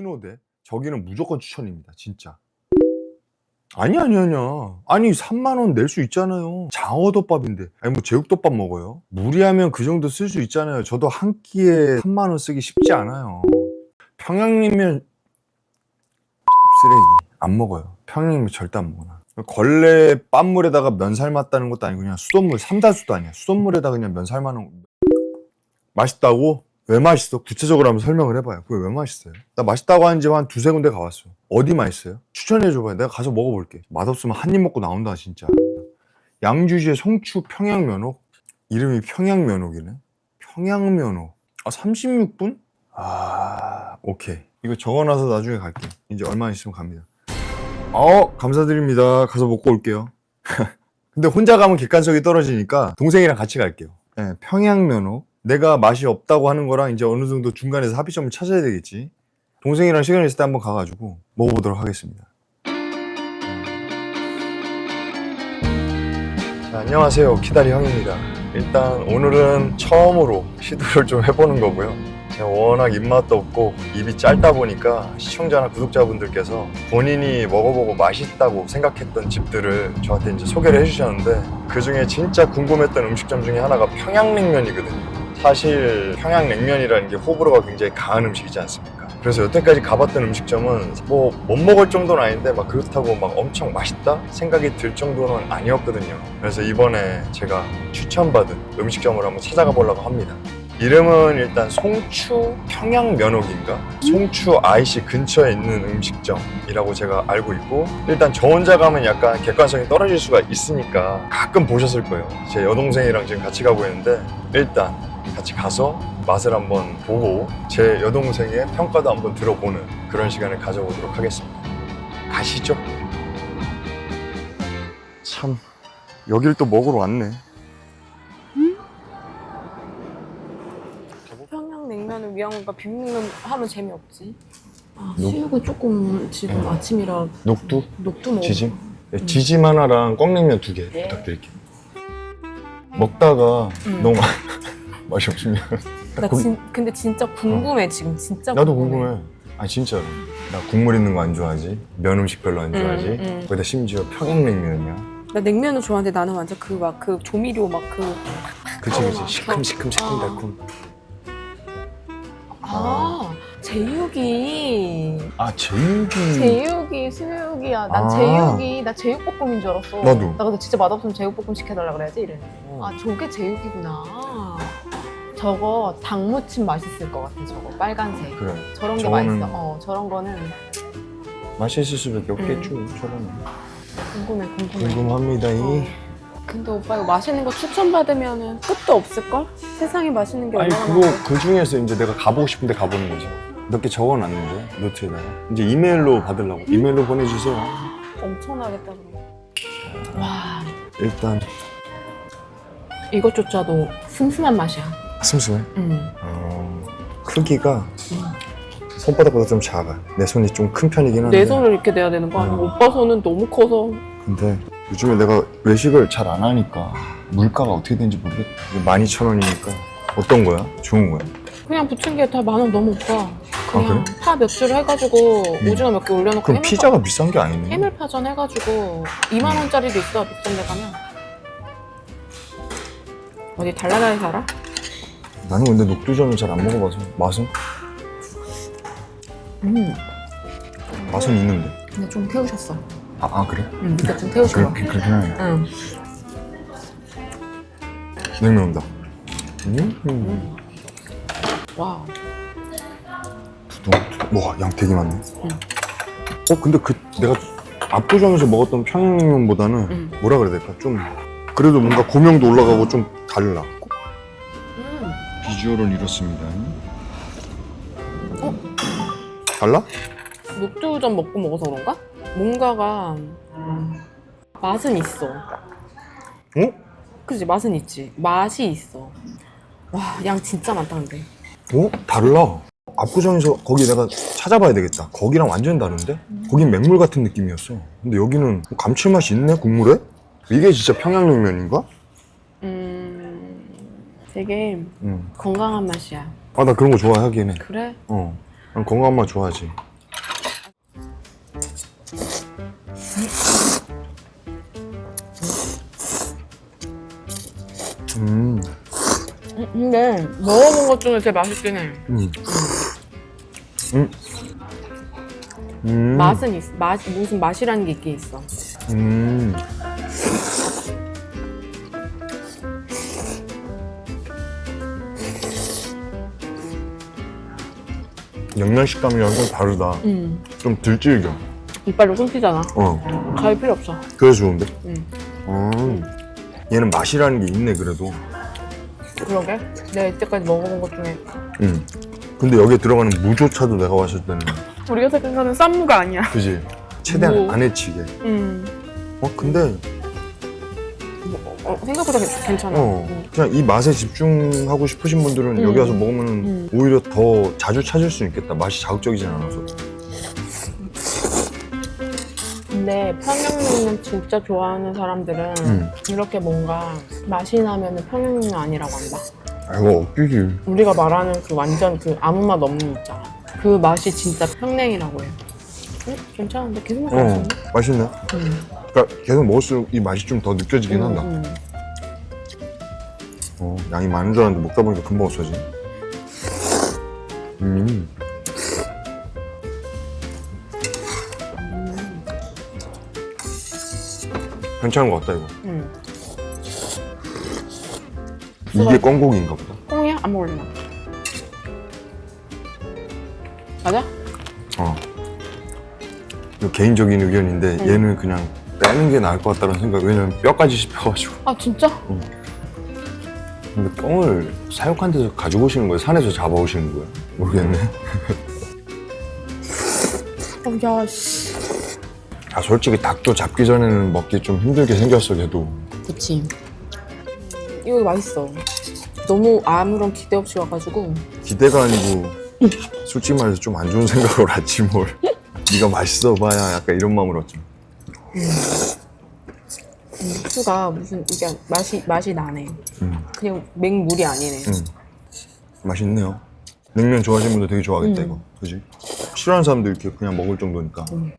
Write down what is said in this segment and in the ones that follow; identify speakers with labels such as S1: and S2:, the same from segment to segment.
S1: 흰오대 저기는 무조건 추천입니다 진짜. 아니 아니 아니야. 아니 3만 원 낼 수 있잖아요. 장어덮밥인데. 아니 뭐 제육덮밥 먹어요? 무리하면 그 정도 쓸 수 있잖아요. 저도 한 끼에 3만 원 쓰기 쉽지 않아요. 평양냉면 쓰레기. 안 먹어요. 평양냉면 절대 안 먹어 나 걸레 빤물에다가 면 삶았다는 것도 아니고 그냥 수돗물 삼다수도 아니야. 수돗물에다가 그냥 면 삶아놓은 맛있다고? 왜 맛있어? 구체적으로 한번 설명을 해봐요. 그게 왜 맛있어요? 나 맛있다고 하는 집 한 두세 군데 가봤어. 어디 맛있어요? 추천해줘봐요. 내가 가서 먹어볼게. 맛없으면 한 입 먹고 나온다, 진짜. 양주시의 송추 평양면옥? 이름이 평양면옥이네. 평양면옥. 아, 36분? 아, 오케이. 이거 적어놔서 나중에 갈게. 이제 얼마 있으면 갑니다. 어, 감사드립니다. 가서 먹고 올게요. 근데 혼자 가면 객관성이 떨어지니까 동생이랑 같이 갈게요. 네, 평양면옥. 내가 맛이 없다고 하는 거랑 이제 어느 정도 중간에서 합의점을 찾아야 되겠지. 동생이랑 시간 있을 때 한번 가가지고 먹어보도록 하겠습니다. 자, 안녕하세요. 키다리 형입니다. 일단 오늘은 처음으로 시도를 좀 해보는 거고요. 제가 워낙 입맛도 없고 입이 짧다 보니까 시청자나 구독자분들께서 본인이 먹어보고 맛있다고 생각했던 집들을 저한테 이제 소개를 해주셨는데 그 중에 진짜 궁금했던 음식점 중에 하나가 평양냉면이거든요. 사실 평양냉면이라는 게 호불호가 굉장히 강한 음식이지 않습니까? 그래서 여태까지 가봤던 음식점은 뭐 못 먹을 정도는 아닌데 막 그렇다고 막 엄청 맛있다 생각이 들 정도는 아니었거든요. 그래서 이번에 제가 추천받은 음식점을 한번 찾아가 보려고 합니다. 이름은 일단 송추 평양 면옥인가? 송추 IC 근처에 있는 음식점이라고 제가 알고 있고 일단 저 혼자 가면 약간 객관성이 떨어질 수가 있으니까 가끔 보셨을 거예요. 제 여동생이랑 지금 같이 가고 있는데 일단 같이 가서 맛을 한번 보고 제 여동생의 평가도 한번 들어보는 그런 시간을 가져보도록 하겠습니다. 가시죠. 참 여길 또 먹으러 왔네.
S2: 평양냉면을 위한 건가 비빔냉면 하면 재미없지. 아,
S1: 녹-
S2: 수육은 조금 지금 아침이라
S1: 녹두,
S2: 녹두 먹어.
S1: 지짐, 네, 지짐 하나랑 꽝냉면 두개
S2: 네.
S1: 부탁드릴게요. 먹다가
S2: 음.
S1: 너무 맛이 없으면
S2: 나
S1: 국-
S2: 진, 근데 진짜 궁금해 지금 진짜
S1: 나도 궁금해. 아 진짜로. 나 국물 있는 거 안 좋아하지. 면 음식 별로 안
S2: 음,
S1: 좋아하지.
S2: 음.
S1: 거기다 심지어 평양냉면이야.
S2: 나 냉면은 좋아하는데 나는 완전 그 막 그 조미료 막 그
S1: 그치 그치.
S2: 어,
S1: 시큼 시큼 시큼
S2: 어.
S1: 달콤.
S2: 아, 제육이
S1: 아 제육이.
S2: 제육이 수육이야. 난
S1: 아.
S2: 제육이 나 제육볶음인 줄 알았어.
S1: 나도.
S2: 나 근데 진짜 맛없으면 제육볶음 시켜달라 그래야지 이래. 아 저게 제육이구나. 저거 닭무침 맛있을 것 같아. 저거 빨간색.
S1: 그래.
S2: 저런 게
S1: 저거는-
S2: 맛있어. 어 저런 거는
S1: 맛있을 수밖에 없겠죠.
S2: 음.
S1: 저거는.
S2: 궁금해 궁금해.
S1: 궁금합니다. 이.
S2: 어. 근데 오빠 이거 맛있는 거 추천받으면은 끝도 없을걸? 세상에 맛있는 게
S1: 아니
S2: 얼마나
S1: 그거
S2: 많아.
S1: 그 중에서 이제 내가 가보고 싶은데 가보는 거지. 몇 개 적어놨는데 노트에다가 이제 이메일로 받으려고 이메일로 보내주세요.
S2: 엄청나겠다 그럼. 와
S1: 일단
S2: 이것조차도 슴슴한 맛이야.
S1: 슴슴해.
S2: 음.
S1: 어, 크기가 손바닥보다 좀 작아. 내 손이 좀 큰 편이긴 한데.
S2: 내 손을 이렇게 내야 되는 거 아니야?
S1: 음.
S2: 오빠 손은 너무 커서
S1: 근데 요즘에 내가 외식을 잘 안 하니까 물가가 어떻게 되는지 모르겠다. 12,000원이니까 어떤 거야? 좋은 거야?
S2: 그냥 부침개 다 만 원 넘어 오빠. 그냥
S1: 아, 그래?
S2: 파몇 줄 해가지고
S1: 음.
S2: 오징어 몇 개 올려놓고
S1: 그럼
S2: 해물파-
S1: 피자가 비싼 게 아니네.
S2: 해물파전 해가지고 2만 원짜리도 있어 비싼 데 가면. 어디 달라다니 살아?
S1: 나는 근데 녹두전을 잘 안 먹어봐서 맛은?
S2: 음.
S1: 맛은 있는데.
S2: 근데 좀 태우셨어.
S1: 아, 아 그래?
S2: 응, 근데 좀 태우신 거.
S1: 그렇게 하네.
S2: 응.
S1: 냉면 온다. 음, 음.
S2: 와.
S1: 와, 양 되게 많네.
S2: 응.
S1: 어, 근데 그 내가 압구정에서 먹었던 평양냉면보다는
S2: 응.
S1: 뭐라 그래야 될까? 좀 그래도 뭔가 고명도 올라가고 좀 달라.
S2: 음.
S1: 비주얼은 이렇습니다.
S2: 어?
S1: 달라?
S2: 녹두전 먹고 먹어서 그런가? 뭔가가 음, 맛은 있어.
S1: 어?
S2: 그지 맛은 있지. 맛이 있어. 와, 양 진짜 많다 근데.
S1: 어? 달라. 압구정에서 거기 내가 찾아봐야 되겠다. 거기랑 완전 다른데? 거긴 맹물 같은 느낌이었어. 근데 여기는 감칠맛이 있네, 국물에? 이게 진짜 평양냉면인가?
S2: 음, 되게
S1: 응.
S2: 건강한 맛이야.
S1: 아, 나 그런 거 좋아하긴 해.
S2: 그래?
S1: 어. 난 건강한 맛 좋아하지. 음.
S2: 근데 먹어본 것 중에 제일 맛있긴 해.
S1: 음. 음. 음.
S2: 맛은 있, 맛 무슨 맛이라는 게 있긴 있어.
S1: 음. 영양 식감이랑 좀 다르다.
S2: 음.
S1: 좀덜 질겨.
S2: 이빨로 끊기잖아.
S1: 어.
S2: 가위 필요 없어.
S1: 그래서 좋은데?
S2: 음.
S1: 음. 얘는 맛이라는 게 있네, 그래도.
S2: 그러게. 내가 이때까지 먹어본 것 중에
S1: 음. 근데 여기에 들어가는 무조차도 내가 봤을 때는,
S2: 우리가 생각하는 쌈무가 아니야.
S1: 그지? 최대한
S2: 무.
S1: 안 해치게.
S2: 음.
S1: 어, 근데,
S2: 뭐, 어, 생각보다 괜- 괜찮아.
S1: 어,
S2: 음.
S1: 그냥 이 맛에 집중하고 싶으신 분들은
S2: 음.
S1: 여기 와서 먹으면
S2: 음.
S1: 오히려 더 자주 찾을 수 있겠다. 맛이 자극적이진 않아서.
S2: 근데 평양냉면 진짜 좋아하는 사람들은
S1: 음.
S2: 이렇게 뭔가 맛이 나면 평양냉면 아니라고 한다.
S1: 아, 이거 엇비기.
S2: 우리가 말하는 그 완전 그 아무 맛 없는 있잖아. 그 맛이 진짜 평냉이라고 해. 응? 괜찮은데 계속 먹고
S1: 어,
S2: 있었네.
S1: 맛있네.
S2: 음.
S1: 그러니까 계속 먹을수록 이 맛이 좀 더 느껴지긴 한다.
S2: 음, 음.
S1: 어, 양이 많은 줄 알았는데 먹다 보니까 금방 없어지네. 음. 괜찮은 것 같다, 이거.
S2: 음.
S1: 이게 껌고기인가 보다.
S2: 콩이야? 안 먹을래 나. 맞아?
S1: 어. 이거 개인적인 의견인데
S2: 응.
S1: 얘는 그냥 빼는 게 나을 것 같다는 생각. 왜냐면 뼈까지 씹혀가지고.
S2: 아 진짜?
S1: 근데 껌을 사육한 데서 가지고 오시는 거예요? 산에서 잡아오시는 거예요? 모르겠네.
S2: 어, 야 씨.
S1: 아 솔직히 닭도 잡기 전에는 먹기 좀 힘들게 생겼어 걔도.
S2: 그치. 이거 맛있어. 너무 아무런 기대 없이 와가지고
S1: 기대가 아니고 솔직히 말해서 좀 안 좋은 생각으로 왔지 뭘. 네가 맛있어 봐야 약간 이런 마음으로 왔죠.
S2: 육수가 무슨 이게 맛이 맛이 나네.
S1: 음,
S2: 그냥 맹물이 아니네.
S1: 음. 맛있네요. 냉면 좋아하시는 분들 되게 좋아하겠다
S2: 음.
S1: 이거. 그지? 싫어하는 사람도 이렇게 그냥 먹을 정도니까.
S2: 음.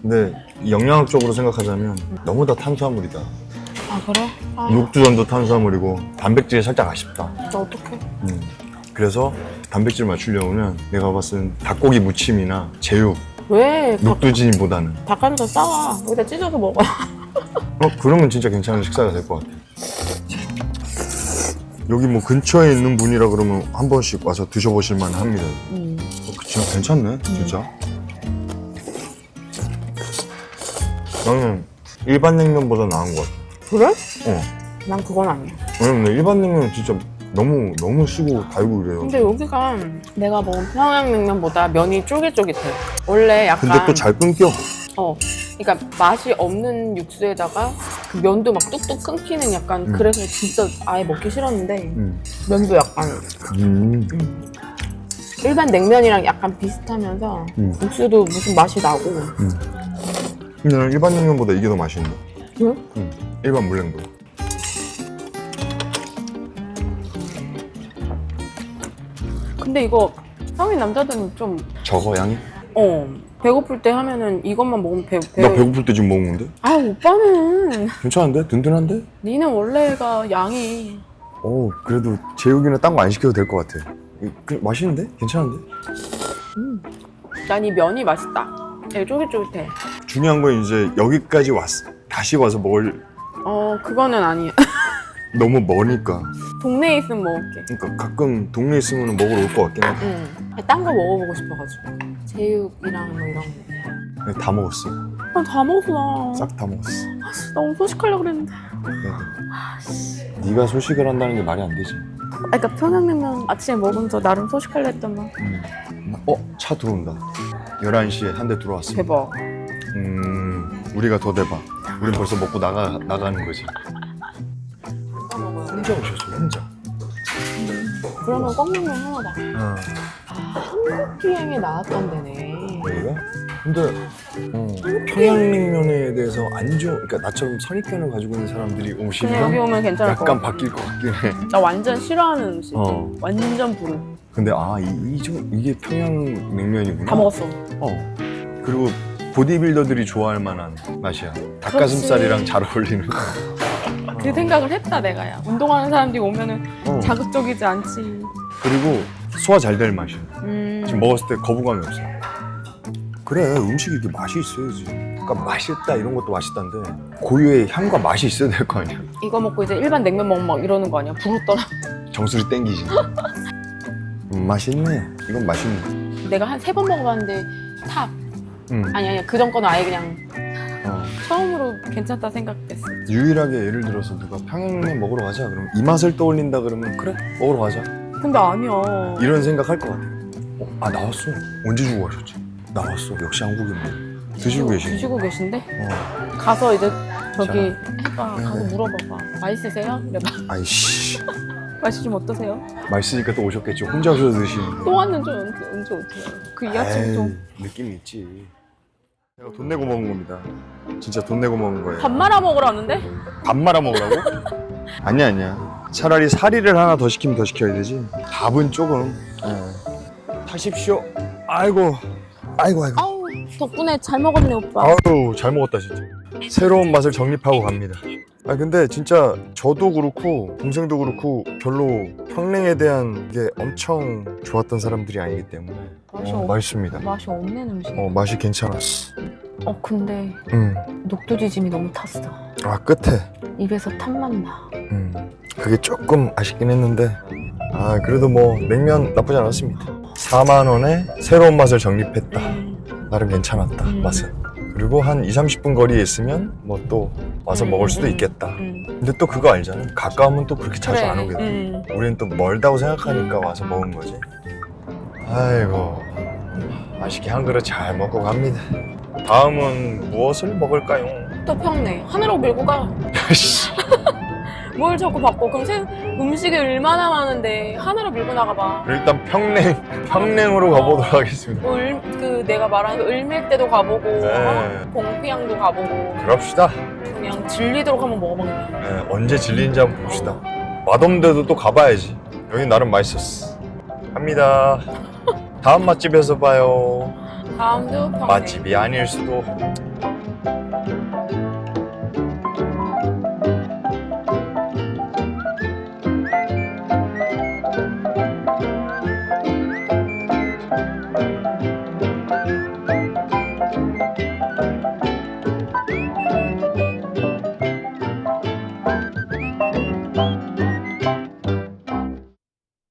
S1: 근데 이 영양학적으로 생각하자면 너무 다 탄수화물이다.
S2: 아 그래? 아,
S1: 육두전도 탄수화물이고 단백질이 살짝 아쉽다.
S2: 나 어떡해?
S1: 음. 그래서 단백질 맞추려면 내가 봤을 땐 닭고기 무침이나 제육,
S2: 왜 닭,
S1: 육두진보다는
S2: 닭가슴살 싸와? 여기다 찢어서 먹어.
S1: 어, 그러면 진짜 괜찮은 식사가 될 것 같아. 여기 뭐 근처에 있는 분이라 그러면 한 번씩 와서 드셔보실 만 합니다.
S2: 음.
S1: 어, 그치, 괜찮네, 진짜. 나는 일반 냉면보다 나은 것 같아.
S2: 그래?
S1: 어.
S2: 난 그건 아니야.
S1: 왜냐면 일반 냉면은 진짜 너무, 너무 쓰고 달고 그래요.
S2: 근데 여기가 내가 먹은 평양냉면보다 면이 쫄깃쫄깃해. 원래 약간
S1: 근데 또 잘 끊겨.
S2: 어. 그러니까 맛이 없는 육수에다가 그 면도 막 뚝뚝 끊기는 약간
S1: 음.
S2: 그래서 진짜 아예 먹기 싫었는데
S1: 음.
S2: 면도 약간
S1: 음.
S2: 음. 일반 냉면이랑 약간 비슷하면서
S1: 음.
S2: 육수도 무슨 맛이 나고
S1: 근데 난 일반 냉면보다 이게 더 맛있는데.
S2: 왜?
S1: 응. 일반 물냉도.
S2: 근데 이거 성인 남자들은 좀
S1: 저거 양이?
S2: 어, 배고플 때 하면은 이것만 먹으면 배, 배...
S1: 나 배고플 때 지금 먹은 건데?
S2: 아 오빠는
S1: 괜찮은데? 든든한데?
S2: 니는 원래가 양이
S1: 어 그래도 제육이나 딴 거 안 시켜도 될 것 같아. 이- 그, 맛있는데? 괜찮은데?
S2: 난 이 면이 맛있다 되게 쫄깃쫄깃해
S1: 중요한 건 이제 여기까지 왔 다시 와서 먹을
S2: 어 그거는 아니야
S1: 너무 머니까.
S2: 동네에 있으면 먹을게
S1: 그러니까 가끔 동네 있으면 먹으러 올 것 같긴 하다.
S2: 응 딴 거 먹어보고 싶어가지고 제육이랑 뭐 이런 거
S1: 근데 다 먹었어.
S2: 아, 다 먹었어
S1: 싹다 먹었어.
S2: 너무 소식하려고 그랬는데
S1: 네. 네가 소식을 한다는 게 말이 안 되지.
S2: 아 그니까 평양냉면 아침에 먹으면서 나름 소식하려 했단 말
S1: 어? 차 들어온다. 11시에 한 대 들어왔습니다.
S2: 대박
S1: 음, 우리가 더 대박. 우린 벌써 먹고 나가, 나가는 거지.
S2: 그러면 껌냉면 하나다
S1: 아,
S2: 아 한국기행에 나왔던 데네
S1: 여기가? 근데, 어, 평양냉면에 대해서 안 좋은, 그러니까 나처럼 선입견을 가지고 있는 사람들이
S2: 그냥 여기
S1: 오시면
S2: 오면 괜찮을 것
S1: 약간
S2: 같아
S1: 바뀔 것 같긴 해.
S2: 나 완전 싫어하는 음식
S1: 어.
S2: 완전 불.
S1: 근데, 아, 이, 이 좀, 이게 평양냉면이구나.
S2: 다 먹었어.
S1: 어. 그리고 보디빌더들이 좋아할 만한 맛이야. 닭가슴살이랑 잘 어울리는.
S2: 그 생각을 했다 내가 야 운동하는 사람들이 오면은
S1: 어.
S2: 자극적이지 않지
S1: 그리고 소화 잘 될 맛이야.
S2: 음.
S1: 지금 먹었을 때 거부감이 없어. 그래 음식이 이렇게 맛이 있어야지. 그러니까 맛있다 이런 것도 맛있다는데 고유의 향과 맛이 있어야 될 거 아니야.
S2: 이거 먹고 이제 일반 냉면 먹으면 막 이러는 거 아니야 부르더라
S1: 정수리 땡기지. 음, 맛있네. 이건 맛있네.
S2: 내가 한 세 번 먹어봤는데 탑
S1: 음.
S2: 아니 아니 그전 거는 아예 그냥
S1: 어.
S2: 처음으로 괜찮다 생각했어
S1: 유일하게 예를 들어서 누가 평양냉면 먹으러 가자 그러면 이 맛을 떠올린다 그러면 그래 먹으러 가자
S2: 근데 아니야
S1: 이런 생각 할 것 같아. 어, 아 나왔어. 언제 주고 가셨지? 나왔어. 역시 한국인데. 드시고 계시네.
S2: 드시고 계신데
S1: 어.
S2: 가서 이제 저기 해봐
S1: 네,
S2: 가서
S1: 네.
S2: 물어봐봐 맛있으세요? 이래봐
S1: 아이씨.
S2: 맛이 좀 어떠세요?
S1: 맛있으니까 또 오셨겠죠. 혼자 오셔서 드시는데.
S2: 또 왔는지 언제, 언제 오세요? 그 이하층 좀
S1: 느낌이 있지. 내가 돈 내고 먹은 겁니다. 진짜 돈 내고 먹은 거예요.
S2: 밥 말아 먹으라는데?
S1: 밥 말아 먹으라고? 아니야 아니야. 차라리 사리를 하나 더 시키면 더 시켜야 되지. 밥은 조금. 예. 타십시오. 아이고. 아이고 아이고.
S2: 아우 덕분에 잘 먹었네 오빠
S1: 아우 잘 먹었다 진짜. 새로운 맛을 정립하고 갑니다. 아 근데 진짜 저도 그렇고 동생도 그렇고 별로 평냉에 대한 게 엄청 좋았던 사람들이 아니기 때문에
S2: 맛이
S1: 어,
S2: 없-
S1: 맛있습니다.
S2: 맛이 없는 음식
S1: 어 맛이 괜찮았어.
S2: 어 근데
S1: 음.
S2: 녹두지짐이 너무 탔어
S1: 아 끝에.
S2: 입에서 탄맛 나
S1: 음. 그게 조금 아쉽긴 했는데 아 그래도 뭐 냉면 나쁘지 않았습니다. 4만 원에 새로운 맛을 정립했다. 나름 괜찮았다
S2: 음.
S1: 맛은. 그리고 한 2, 30분 거리에 있으면 뭐 또 와서
S2: 음,
S1: 먹을 수도
S2: 음,
S1: 있겠다.
S2: 음.
S1: 근데 또 그거 알잖아. 가까우면 또 그렇게 자주
S2: 그래,
S1: 안 오게 돼.
S2: 음.
S1: 우리는 또 멀다고 생각하니까 와서 먹은 거지. 아이고 맛있게 한 그릇 잘 먹고 갑니다. 다음은 무엇을 먹을까요?
S2: 또 평내 하늘로 밀고 가. 뭘 자꾸 바꿔? 그럼 새, 음식이 얼마나 많은데 하늘로 밀고 나가봐.
S1: 일단 평냉 평냉으로 가보도록 하겠습니다.
S2: 을, 그 내가 말한 그 을밀대도 가보고
S1: 네.
S2: 어? 봉피향도 가보고
S1: 그럽시다.
S2: 그냥 질리도록 한번 먹어봐.
S1: 네, 언제 질리는지 한번 봅시다. 맛없는데도 또 가봐야지. 여기 나름 맛있었어. 갑니다. 다음 맛집에서 봐요.
S2: 다음도
S1: 맛집이 아닐 수도.